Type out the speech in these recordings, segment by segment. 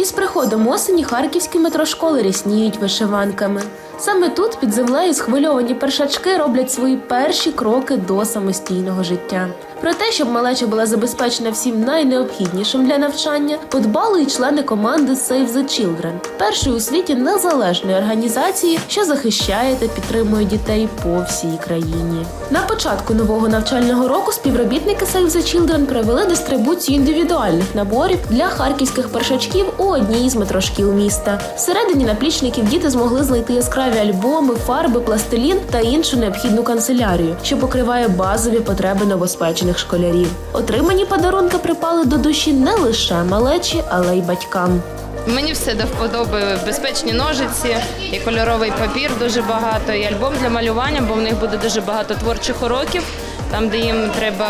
Із приходом осені харківські метрошколи рясніють вишиванками. Саме тут, під землею, схвильовані першачки роблять свої перші кроки до самостійного життя. Про те, щоб малеча була забезпечена всім найнеобхіднішим для навчання, подбали і члени команди Save the Children, першої у світі незалежної організації, що захищає та підтримує дітей по всій країні. На початку нового навчального року співробітники Save the Children провели дистрибуцію індивідуальних наборів для харківських першачків у одній із метрошкіл міста. Всередині наплічників діти змогли знайти яскраві альбоми, фарби, пластилін та іншу необхідну канцелярію, що покриває базові потреби новоспечених школярів. Отримані подарунки припали до душі не лише малечі, але й батькам. Мені все до вподоби безпечні ножиці, і кольоровий папір дуже багато, і альбом для малювання, бо в них буде дуже багато творчих уроків, там, де їм треба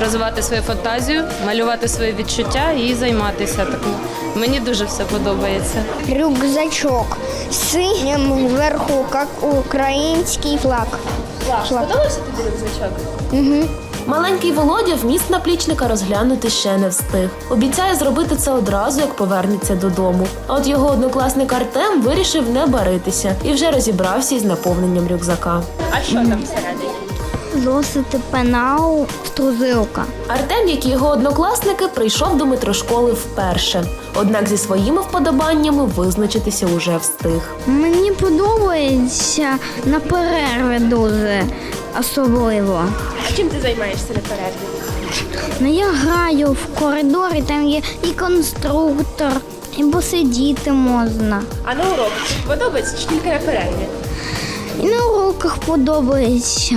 розвивати свою фантазію, малювати свої відчуття і займатися. Тому мені дуже все подобається. Рюкзачок з синім вверху, як український флаг. Подобався тобі рюкзачок? Маленький Володя вміст наплічника розглянути ще не встиг. Обіцяє зробити це одразу, як повернеться додому. А от його однокласник Артем вирішив не баритися і вже розібрався із наповненням рюкзака. А що там всередині? Зосити пенал, струзилка. Артем, як і його однокласники, прийшов до метрошколи вперше. Однак зі своїми вподобаннями визначитися уже встиг. Мені подобається на перерві дуже особливо. Чим ти займаєшся на перерві? Ну, я граю в коридорі, там є і конструктор, і посидіти можна. А на урок подобається чи тільки на перерві? І на уроках подобається.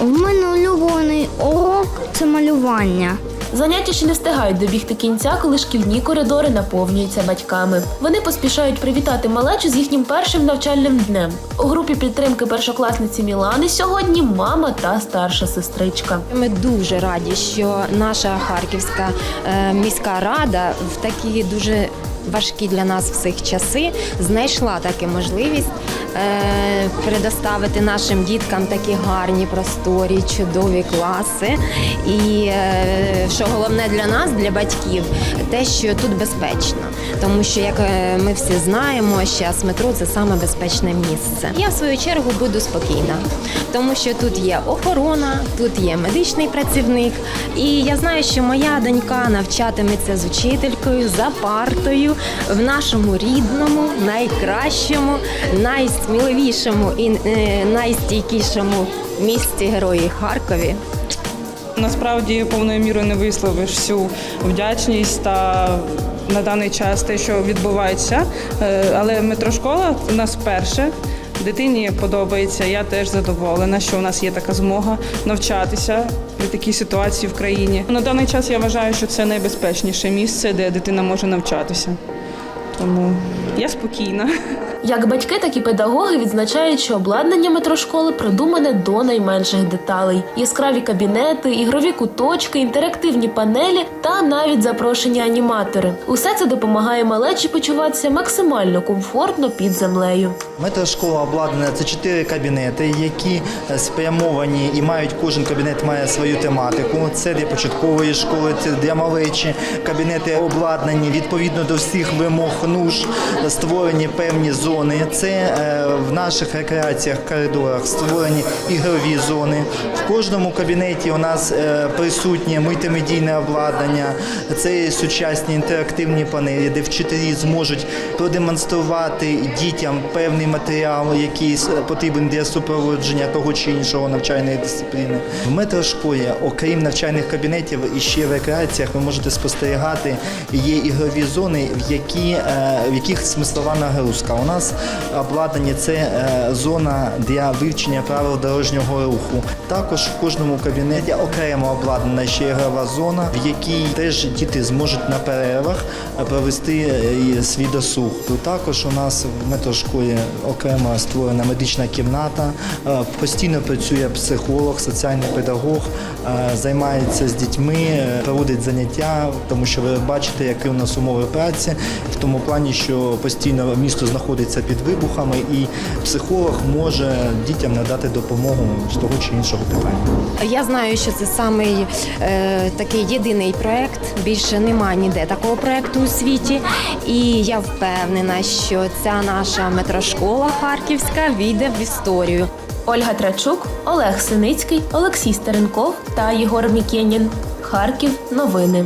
У мене улюблений урок це малювання. Заняття ще не встигають добігти кінця, коли шкільні коридори наповнюються батьками. Вони поспішають привітати малечу з їхнім першим навчальним днем. У групі підтримки першокласниці Мілани сьогодні мама та старша сестричка. Ми дуже раді, що наша Харківська е, міська рада в такі дуже важкі для нас всіх часи знайшла таку можливість предоставити нашим діткам такі гарні, просторі, чудові класи. І е, що головне для нас, для батьків, те, що тут безпечно. Тому що, як е, ми всі знаємо, зараз метро це саме безпечне місце. Я в свою чергу буду спокійна, тому що тут є охорона, тут є медичний працівник. І я знаю, що моя донька навчатиметься з учителькою за партою в нашому рідному, найкращому, найсміливішому і е, найстійкішому місті Герої Харкові. Насправді повною мірою не висловиш всю вдячність та на даний час те, що відбувається. Е, Але метрошкола у нас вперше. Дитині подобається. Я теж задоволена, що у нас є така змога навчатися при такій ситуації в країні. На даний час я вважаю, що це найбезпечніше місце, де дитина може навчатися. Тому я спокійна. Як батьки, так і педагоги відзначають, що обладнання метрошколи продумане до найменших деталей: яскраві кабінети, ігрові куточки, інтерактивні панелі та навіть запрошені аніматори. Усе це допомагає малечі почуватися максимально комфортно під землею. Метрошкола обладнана це чотири кабінети, які е, спрямовані і мають кожен кабінет має свою тематику. Це для початкової школи, це для малечі. Кабінети обладнані відповідно до всіх вимог нуж, створені певні зони. Це е, в наших рекреаціях, коридорах створені ігрові зони. В кожному кабінеті у нас е, присутнє мультимедійне обладнання. Це сучасні інтерактивні панелі, де вчителі зможуть продемонструвати дітям певний матеріал, який потрібен для супроводження того чи іншого навчальної дисципліни. В метрошколі, окрім навчальних кабінетів, і ще в рекреаціях ви можете спостерігати є ігрові зони, в які е, в яких смислова нагрузка. У нас обладнання це е, зона для вивчення правил дорожнього руху. Також в кожному кабінеті окремо обладнана ще ігрова зона, в якій теж діти зможуть на перервах провести е, свій досуг. Також у нас в метрошколі окремо створена медична кімната. Е, Постійно працює психолог, соціальний педагог, займається з дітьми, проводить заняття, тому що ви бачите, які у нас умови праці, в тому плані, що постійно місто знаходиться під вибухами, і психолог може дітям надати допомогу з того чи іншого питання. Я знаю, що це самий е, такий єдиний проект. Більше немає ніде такого проекту у світі. І я впевнена, що ця наша метрошкола харківська війде в історію. Ольга Трачук, Олег Синицький, Олексій Старенков та Єгор Мікєнін. Харків. Новини.